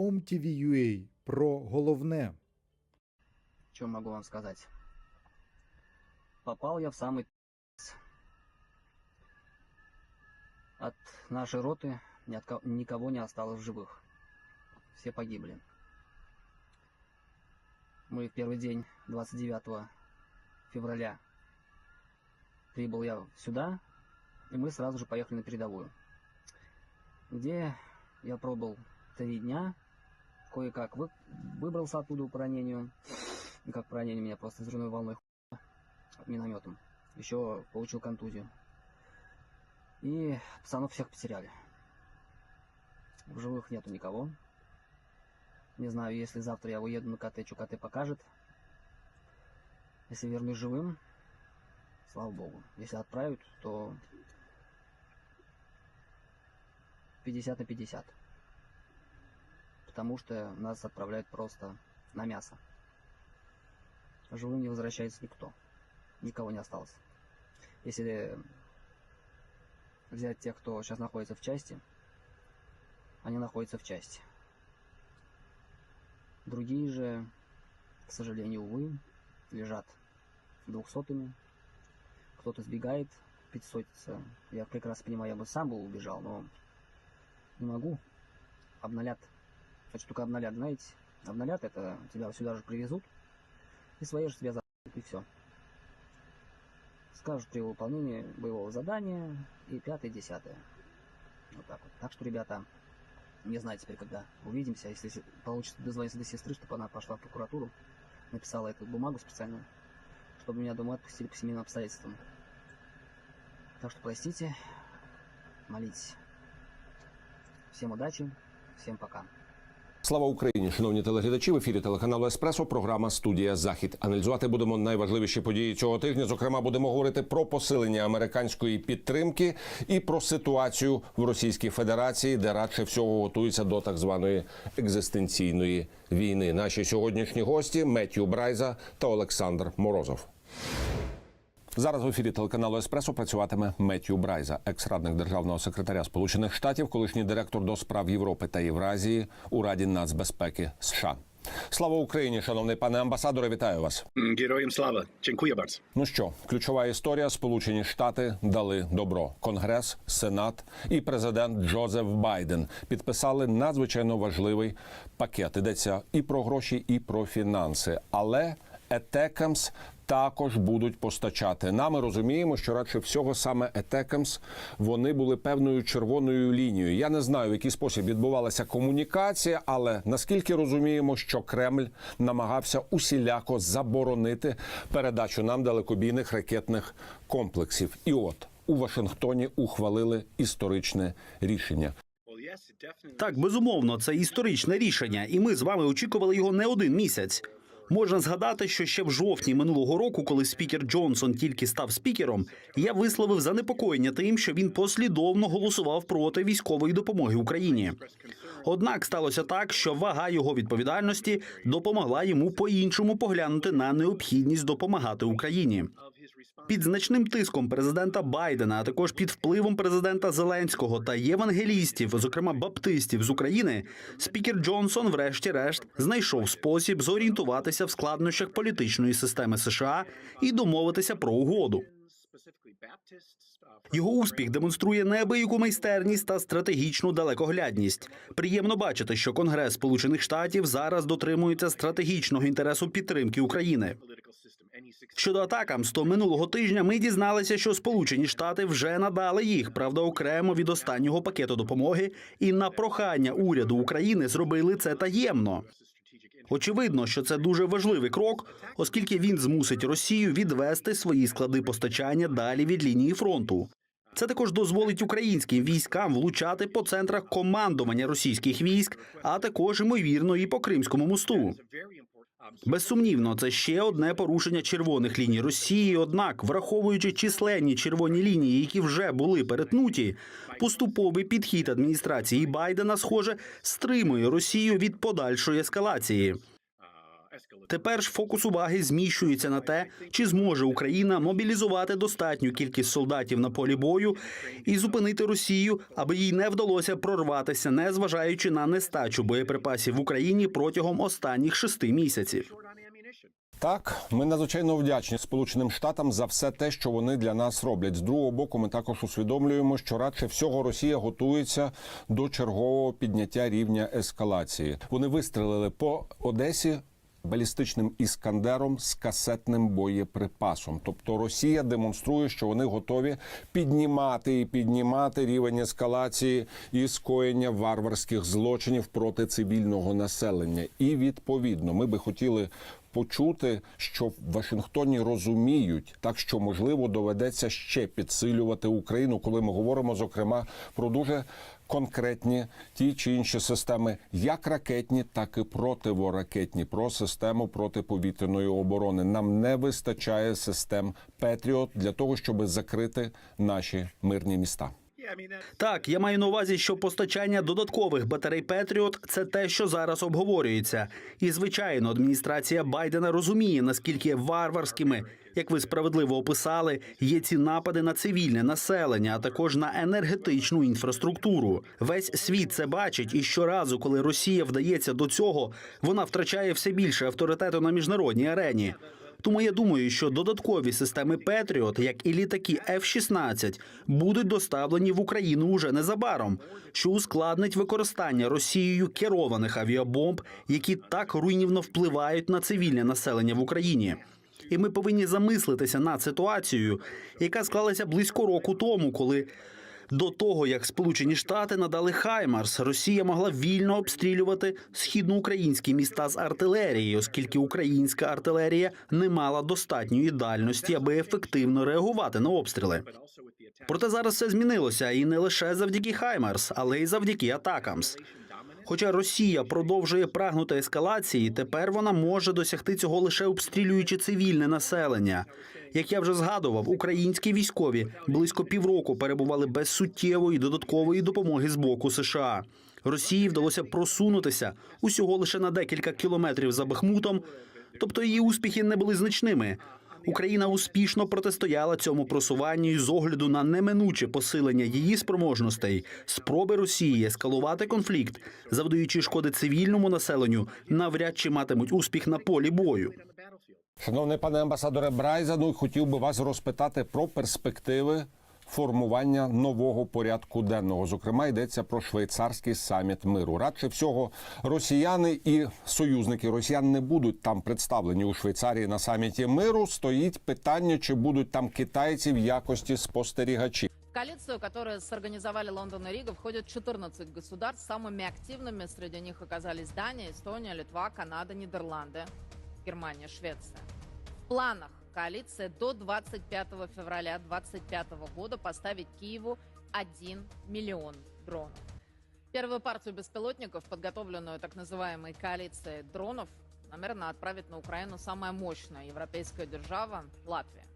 OMTV.ua про головне. Что могу вам сказать? Попал я в самый. От нашей роты ни от ко- никого не осталось в живых. Все погибли. Мы в первый день, 29 февраля, прибыл я сюда, и мы сразу же поехали на передовую, где я пробыл три дня, кое-как вы- выбрался оттуда по ранению, и как по ранению меня просто взрывной волной хуя минометом. Еще получил контузию. И пацанов всех потеряли. В живых нету никого. Не знаю, если завтра я уеду на КТ, что КТ покажет. Если вернусь живым, слава богу. Если отправят, то 50 на 50. Потому что нас отправляют просто на мясо. Живым не возвращается никто. Никого не осталось. Если взять тех, кто сейчас находится в части, они находятся в части. Другие же, к сожалению, увы, лежат двухсотыми. Кто-то сбегает, пятисотится. Я прекрасно понимаю, я бы сам был убежал, но не могу. Обналят. Значит, только обналят, знаете, обналят это, тебя сюда же привезут, и свои же тебя за***ют, и все. Скажут при выполнении боевого задания и пятое, десятое. Вот так вот. Так что, ребята, не знаю теперь, когда увидимся, если получится дозвониться до сестры, чтобы она пошла в прокуратуру, написала эту бумагу специальную, чтобы меня дома отпустили по семейным обстоятельствам. Так что простите, молитесь. Всем удачи, всем пока. Слава Україні, шановні телеглядачі. В ефірі телеканалу Еспресо. Програма Студія Захід. Аналізувати будемо найважливіші події цього тижня. Зокрема, будемо говорити про посилення американської підтримки і про ситуацію в Російській Федерації, де радше всього готуються до так званої екзистенційної війни. Наші сьогоднішні гості Меттю Брайза та Олександр Морозов. Зараз в ефірі телеканалу Еспресо працюватиме Меттю Брайза, екс-радник державного секретаря Сполучених Штатів, колишній директор до справ Європи та Євразії у Раді нацбезпеки США. Слава Україні, шановний пане амбасадоре, вітаю вас. Героям слава. Dziękuję bardzo. Ну що, ключова історія: Сполучені Штати дали добро. Конгрес, Сенат і президент Джозеф Байден підписали надзвичайно важливий пакет. Йдеться і про гроші, і про фінанси. Але Етекамс також будуть постачати. Нам ми розуміємо, що радше всього саме Етекамс вони були певною червоною лінією. Я не знаю, в який спосіб відбувалася комунікація, але наскільки розуміємо, що Кремль намагався усіляко заборонити передачу нам далекобійних ракетних комплексів. І от у Вашингтоні ухвалили історичне рішення. Так, безумовно, це історичне рішення, і ми з вами очікували його не один місяць. Можна згадати, що ще в жовтні минулого року, коли спікер Джонсон тільки став спікером, я висловив занепокоєння тим, що він послідовно голосував проти військової допомоги Україні. Однак сталося так, що вага його відповідальності допомогла йому по-іншому поглянути на необхідність допомагати Україні. Під значним тиском президента Байдена, а також під впливом президента Зеленського та євангелістів, зокрема баптистів з України, спікер Джонсон, врешті-решт, знайшов спосіб зорієнтуватися в складнощах політичної системи США і домовитися про угоду. Його успіх демонструє неабияку майстерність та стратегічну далекоглядність. Приємно бачити, що Конгрес Сполучених Штатів зараз дотримується стратегічного інтересу підтримки України. Щодо атакамс, то минулого тижня ми дізналися, що Сполучені Штати вже надали їх, правда, окремо від останнього пакету допомоги, і на прохання уряду України зробили це таємно. Очевидно, що це дуже важливий крок, оскільки він змусить Росію відвести свої склади постачання далі від лінії фронту. Це також дозволить українським військам влучати по центрах командування російських військ, а також ймовірно і по Кримському мосту. Безсумнівно, це ще одне порушення червоних ліній Росії. Однак, враховуючи численні червоні лінії, які вже були перетнуті, поступовий підхід адміністрації Байдена, схоже, стримує Росію від подальшої ескалації. Тепер ж фокус уваги зміщується на те, чи зможе Україна мобілізувати достатню кількість солдатів на полі бою і зупинити Росію, аби їй не вдалося прорватися, незважаючи на нестачу боєприпасів в Україні протягом останніх шести місяців. Так, ми надзвичайно вдячні Сполученим Штатам за все те, що вони для нас роблять. З другого боку, ми також усвідомлюємо, що радше всього Росія готується до чергового підняття рівня ескалації. Вони вистрелили по Одесі. Балістичним іскандером з касетним боєприпасом, тобто Росія демонструє, що вони готові піднімати і піднімати рівень ескалації і скоєння варварських злочинів проти цивільного населення. І відповідно, ми би хотіли почути, що в Вашингтоні розуміють, так що можливо доведеться ще підсилювати Україну, коли ми говоримо зокрема про дуже конкретні ті чи інші системи, як ракетні, так і противоракетні, про систему протиповітряної оборони. Нам не вистачає систем Петріот для того, щоб закрити наші мирні міста. Так, я маю на увазі, що постачання додаткових батарей Петріот це те, що зараз обговорюється. І звичайно, адміністрація Байдена розуміє, наскільки варварськими, як ви справедливо описали, є ці напади на цивільне населення, а також на енергетичну інфраструктуру. Весь світ це бачить, і щоразу, коли Росія вдається до цього, вона втрачає все більше авторитету на міжнародній арені. Тому я думаю, що додаткові системи Петріот, як і літаки F-16, будуть доставлені в Україну уже незабаром, що ускладнить використання Росією керованих авіабомб, які так руйнівно впливають на цивільне населення в Україні. І ми повинні замислитися над ситуацією, яка склалася близько року тому, коли до того, як Сполучені Штати надали Хаймарс, Росія могла вільно обстрілювати східноукраїнські міста з артилерії, оскільки українська артилерія не мала достатньої дальності, аби ефективно реагувати на обстріли. Проте зараз все змінилося, і не лише завдяки Хаймарс, але й завдяки атакамс. Хоча Росія продовжує прагнути ескалації, тепер вона може досягти цього лише обстрілюючи цивільне населення. Як я вже згадував, українські військові близько півроку перебували без суттєвої додаткової допомоги з боку США. Росії вдалося просунутися усього лише на декілька кілометрів за Бахмутом, тобто її успіхи не були значними. Україна успішно протистояла цьому просуванню з огляду на неминуче посилення її спроможностей, спроби Росії ескалувати конфлікт, завдаючи шкоди цивільному населенню, навряд чи матимуть успіх на полі бою. Шановний пане амбасадоре Брайзану, хотів би вас розпитати про перспективи формування нового порядку денного. Зокрема, йдеться про швейцарський саміт миру. Радше всього, росіяни і союзники росіян не будуть там представлені у Швейцарії на саміті миру. Стоїть питання, чи будуть там китайці в якості спостерігачів. В коалицию, которую сорганизовали Лондон и Рига, входят 14 государств. Самыми активными среди них оказались Дания, Эстония, Литва, Канада, Нидерланды, Германия, Швеция. В планах коалиции до 25 февраля 2025 года поставить Киеву 1 миллион дронов. Первую партию беспилотников, подготовленную так называемой коалицией дронов, намерена отправить на Украину самая мощная европейская держава – Латвия.